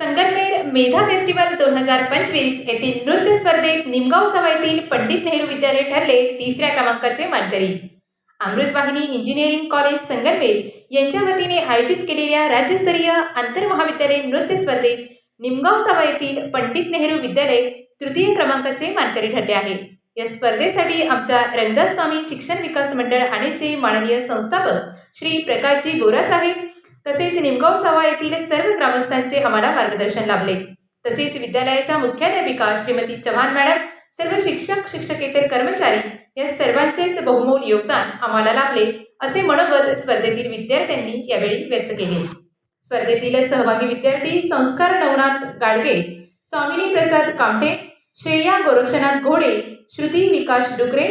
Sangamner Medha festival दोन हजार पंचवीस येथील नृत्य स्पर्धेत निमगाव सभा येथील पंडित नेहरू विद्यालय ठरले तिसऱ्या क्रमांकाचे मानकरी. अमृतवाहिनी इंजिनिअरिंग कॉलेज संगमनेर यांच्या वतीने आयोजित केलेल्या राज्यस्तरीय आंतरमहाविद्यालय नृत्य स्पर्धेत निमगाव सभा येथील पंडित नेहरू विद्यालय तृतीय क्रमांकाचे मानकरी ठरले आहे. या स्पर्धेसाठी आमच्या रंगदास स्वामी शिक्षण विकास मंडळ आणेचे माननीय संस्थापक श्री प्रकाशजी गोरा साहेब तसेच निमगाव सावा येथील सर्व ग्रामस्थांचे आम्हाला मार्गदर्शन लाभले. तसेच विद्यालयाच्या मुख्याध्यापिका श्रीमती चव्हाण मॅडम सर्व शिक्षक शिक्षकेतर कर्मचारी या सर्वांचेच बहुमोल योगदान आम्हाला लाभले असे मनोगत स्पर्धेतील विद्यार्थ्यांनी यावेळी व्यक्त केले. स्पर्धेतील सहभागी विद्यार्थी संस्कार नवनाथ गाडगे स्वामिनी प्रसाद कामठे श्रेया गोरक्षनाथ घोडे श्रुती विकास डुकरे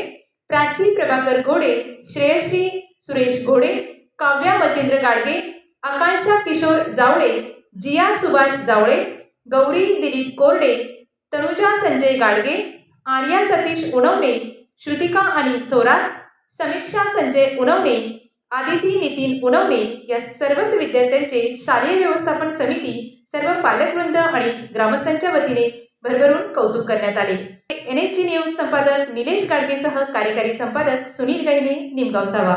प्राची प्रभाकर घोडे श्रेयश्री सुरेश घोडे काव्या मचिंद्र गाडगे आकांक्षा किशोर जावळे जिया सुभाष जावळे गौरी दिलीप कोरडे तनुजा संजय गाडगे आर्या सतीश उणवणे श्रुतिका आणि थोरात समीक्षा संजय उणवणे आदिती नितीन उणवणे या सर्वच विद्यार्थ्यांचे शालेय व्यवस्थापन समिती सर्व पालकवृंद आणि ग्रामस्थांच्या वतीने भरभरून कौतुक करण्यात आले. एन एच न्यूज संपादक निलेश गाडगेसह कार्यकारी संपादक सुनील गैने निमगाव सावा